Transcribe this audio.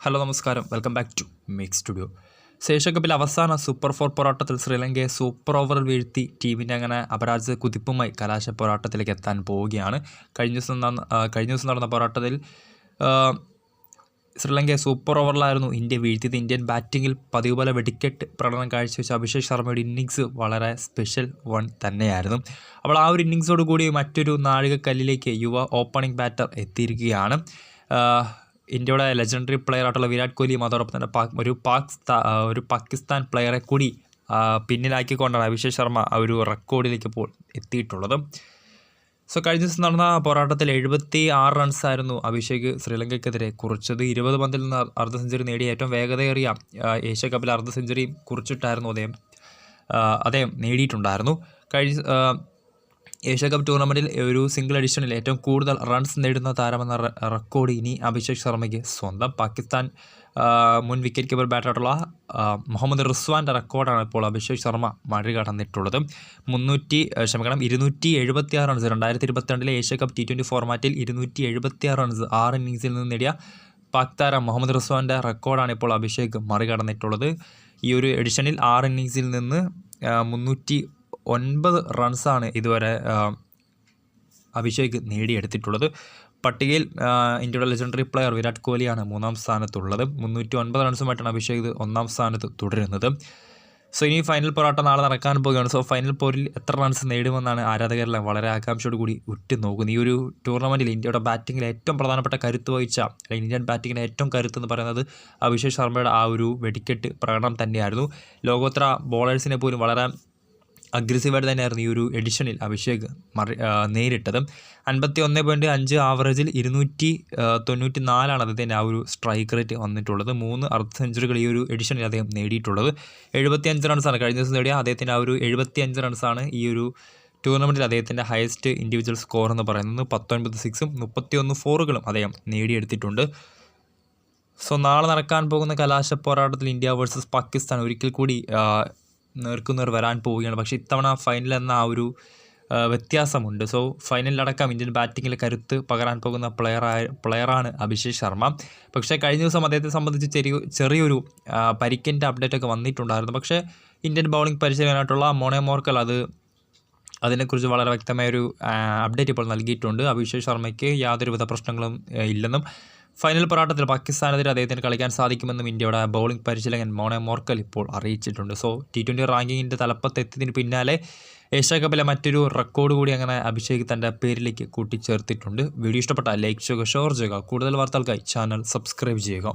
Hello നമസ്കാരം. Welcome back to make studio Asia കപ്പിൽ അവസാന സൂപ്പർ ഫോർ പോരാട്ടത്തിൽ ശ്രീലങ്കയെ സൂപ്പർ ഓവറിൽ വീഴ്ത്തി ടീമിന്റെ അങ്ങനെ അപരാജിത കുതിപ്പുമായി കലാശ പോരാട്ടത്തിലേക്ക് എത്താൻ പോവുകയാണ്. കഴിഞ്ഞ ദിവസം കഴിഞ്ഞ ദിവസം നടന്ന പോരാട്ടത്തിൽ ശ്രീലങ്കയെ സൂപ്പർ ഓവറിലായിരുന്നു ഇന്ത്യ വീഴ്ത്തിയത്. ഇന്ത്യൻ ബാറ്റിങ്ങിൽ പതിവ് പോലെ വെടിക്കെട്ട് പ്രകടനം കാഴ്ചവെച്ച അഭിഷേക് ശർമ്മയുടെ ഇന്നിങ്സ് വളരെ സ്പെഷ്യൽ വൺ തന്നെയായിരുന്നു. അപ്പോൾ ആ ഒരു ഇന്നിങ്സോടുകൂടി മറ്റൊരു നാഴികക്കല്ലിലേക്ക് യുവ ഓപ്പണിംഗ് ബാറ്റർ എത്തിയിരിക്കുകയാണ്. ഇന്ത്യയുടെ ലെജൻഡറി പ്ലെയർ ആയിട്ടുള്ള വിരാട് കോഹ്ലിയും അതോടൊപ്പം തന്നെ ഒരു പാക് ഒരു പാകിസ്ഥാൻ പ്ലെയറെ കൂടി പിന്നിലാക്കിക്കൊണ്ടാണ് അഭിഷേക് ശർമ്മ ആ ഒരു റെക്കോർഡിലേക്ക് ഇപ്പോൾ എത്തിയിട്ടുള്ളത്. സോ കഴിഞ്ഞ ദിവസം നടന്ന പോരാട്ടത്തിൽ എഴുപത്തി ആറ് റൺസായിരുന്നു അഭിഷേക് ശ്രീലങ്കയ്ക്കെതിരെ കുറിച്ചത്. ഇരുപത് പന്തിൽ നിന്ന് അർദ്ധ സെഞ്ചുറി നേടിയ ഏറ്റവും വേഗതയേറിയ ഏഷ്യ കപ്പിൽ അർദ്ധ സെഞ്ചുറിയും കുറിച്ചിട്ടായിരുന്നു അദ്ദേഹം അദ്ദേഹം നേടിയിട്ടുണ്ടായിരുന്നു. കഴിഞ്ഞ ഏഷ്യ കപ്പ് ടൂർണമെന്റിൽ ഒരു സിംഗിൾ എഡിഷനിൽ ഏറ്റവും കൂടുതൽ റൺസ് നേടുന്ന താരമെന്ന റെക്കോർഡ് ഇനി അഭിഷേക് ശർമ്മയ്ക്ക്. സ്വന്തം പാകിസ്ഥാൻ മുൻ വിക്കറ്റ് കീപ്പർ ബാറ്ററായിട്ടുള്ള മുഹമ്മദ് റിസ്വാന്റെ റെക്കോർഡാണ് ഇപ്പോൾ അഭിഷേക് ശർമ്മ മറികടന്നിട്ടുള്ളത്. മുന്നൂറ്റി ക്ഷമിക്കണം ഇരുന്നൂറ്റി എഴുപത്തി ആറ് റൺസ് രണ്ടായിരത്തി ഇരുപത്തിരണ്ടിലെ ഏഷ്യ കപ്പ് ടി ട്വന്റി ഫോർമാറ്റിൽ ഇരുന്നൂറ്റി എഴുപത്തി ആറ് റൺസ് ആറ് ഇന്നിങ്സിൽ നിന്ന് നേടിയ പാക് താരം മുഹമ്മദ് റിസ്വാന്റെ റെക്കോർഡാണ് ഇപ്പോൾ അഭിഷേക് മറികടന്നിട്ടുള്ളത്. ഈ ഒരു എഡിഷനിൽ ആറ് ഇന്നിങ്സിൽ നിന്ന് മുന്നൂറ്റി ഒൻപത് റൺസാണ് ഇതുവരെ അഭിഷേക് നേടിയെടുത്തിട്ടുള്ളത്. പട്ടികയിൽ ഇന്ത്യയുടെ ലെജൻഡറി പ്ലെയർ വിരാട് കോഹ്ലിയാണ് മൂന്നാം സ്ഥാനത്തുള്ളത്. മുന്നൂറ്റി ഒൻപത് റൺസുമായിട്ടാണ് അഭിഷേക് ഒന്നാം സ്ഥാനത്ത് തുടരുന്നത്. സോ ഇനി ഫൈനൽ പോരാട്ടം നാളെ നടക്കാൻ പോവുകയാണ്. സോ ഫൈനൽ പോരിൽ എത്ര റൺസ് നേടുമെന്നാണ് ആരാധകരെല്ലാം വളരെ ആകാംക്ഷയോട് കൂടി ഉറ്റുനോക്കുന്നത്. ഈ ഒരു ടൂർണമെന്റിൽ ഇന്ത്യയുടെ ബാറ്റിങ്ങിൽ ഏറ്റവും പ്രധാനപ്പെട്ട കരുത്ത് വഹിച്ച അല്ലെങ്കിൽ ഇന്ത്യൻ ബാറ്റിങ്ങിന്റെ ഏറ്റവും കരുത്ത് എന്ന് പറയുന്നത് അഭിഷേക് ശർമ്മയുടെ ആ ഒരു വെടിക്കെട്ട് പ്രകടനം തന്നെയായിരുന്നു. ലോകോത്തര ബോളേഴ്സിനെ പോലും വളരെ അഗ്രസീവായിട്ട് തന്നെയായിരുന്നു ഈ ഒരു എഡിഷനിൽ അഭിഷേക് മറി നേരിട്ടത്. അൻപത്തി ഒന്ന് പോയിന്റ് അഞ്ച് ആവറേജിൽ ഇരുന്നൂറ്റി തൊണ്ണൂറ്റി നാലാണ് അദ്ദേഹത്തിന്റെ ആ ഒരു സ്ട്രൈക്ക് റേറ്റ് വന്നിട്ടുള്ളത്. മൂന്ന് അർദ്ധ സെഞ്ചുറികൾ ഈ ഒരു എഡിഷനിൽ അദ്ദേഹം നേടിയിട്ടുള്ളത്. എഴുപത്തി അഞ്ച് റൺസാണ് കഴിഞ്ഞ ദിവസം നേടിയ അദ്ദേഹത്തിന്റെ ആ ഒരു എഴുപത്തി അഞ്ച് റൺസാണ് ഈ ഒരു ടൂർണമെന്റിൽ അദ്ദേഹത്തിന്റെ ഹയസ്റ്റ് ഇൻഡിവിജ്വൽ സ്കോർ എന്ന് പറയുന്നത്. പത്തൊൻപത് സിക്സും മുപ്പത്തിയൊന്ന് ഫോറുകളും അദ്ദേഹം നേടിയെടുത്തിട്ടുണ്ട്. സോ നാളെ നടക്കാൻ പോകുന്ന കലാശ പോരാട്ടത്തിൽ ഇന്ത്യ വേഴ്സസ് പാകിസ്ഥാൻ ഒരിക്കൽ കൂടി നേർക്കുനേർ വരാൻ പോവുകയാണ്. പക്ഷേ ഇത്തവണ ഫൈനൽ എന്ന ആ ഒരു വ്യത്യാസമുണ്ട്. സോ ഫൈനലിലടക്കം ഇന്ത്യൻ ബാറ്റിങ്ങിൽ കരുത്ത് പകരാൻ പോകുന്ന പ്ലെയറായ പ്ലെയറാണ് അഭിഷേക് ശർമ്മ. പക്ഷേ കഴിഞ്ഞ ദിവസം അദ്ദേഹത്തെ സംബന്ധിച്ച് ചെറിയ ചെറിയൊരു പരിക്കിന്റെ അപ്ഡേറ്റ് ഒക്കെ വന്നിട്ടുണ്ടായിരുന്നു. പക്ഷേ ഇന്ത്യൻ ബൗളിംഗ് പരിശീലകനായിട്ടുള്ള മോണെ മോർക്കൽ അത് അതിനെക്കുറിച്ച് വളരെ വ്യക്തമായൊരു അപ്ഡേറ്റ് ഇപ്പോൾ നൽകിയിട്ടുണ്ട്. അഭിഷേക് ശർമ്മയ്ക്ക് യാതൊരുവിധ പ്രശ്നങ്ങളും ഇല്ലെന്നും ഫൈനൽ പോരാട്ടത്തിൽ പാകിസ്ഥാനെതിരെ അദ്ദേഹത്തിന് കളിക്കാൻ സാധിക്കുമെന്നും ഇന്ത്യയുടെ ബൗളിംഗ് പരിശീലകൻ മോണെ മോർക്കൽ ഇപ്പോൾ അറിയിച്ചിട്ടുണ്ട്. സോ ടി ട്വന്റി റാങ്കിങ്ങിന്റെ തലപ്പത്തെത്തിയതിന് പിന്നാലെ ഏഷ്യ കപ്പിലെ മറ്റൊരു റെക്കോർഡ് കൂടി അങ്ങനെ അഭിഷേക് തന്റെ പേരിലേക്ക് കൂട്ടിച്ചേർത്തിട്ടുണ്ട്. വീഡിയോ ഇഷ്ടപ്പെട്ട ലൈക്ക് ചെയ്യുക ഷെയർ ചെയ്യുക. കൂടുതൽ വാർത്തകൾക്കായി ചാനൽ സബ്സ്ക്രൈബ് ചെയ്യുക.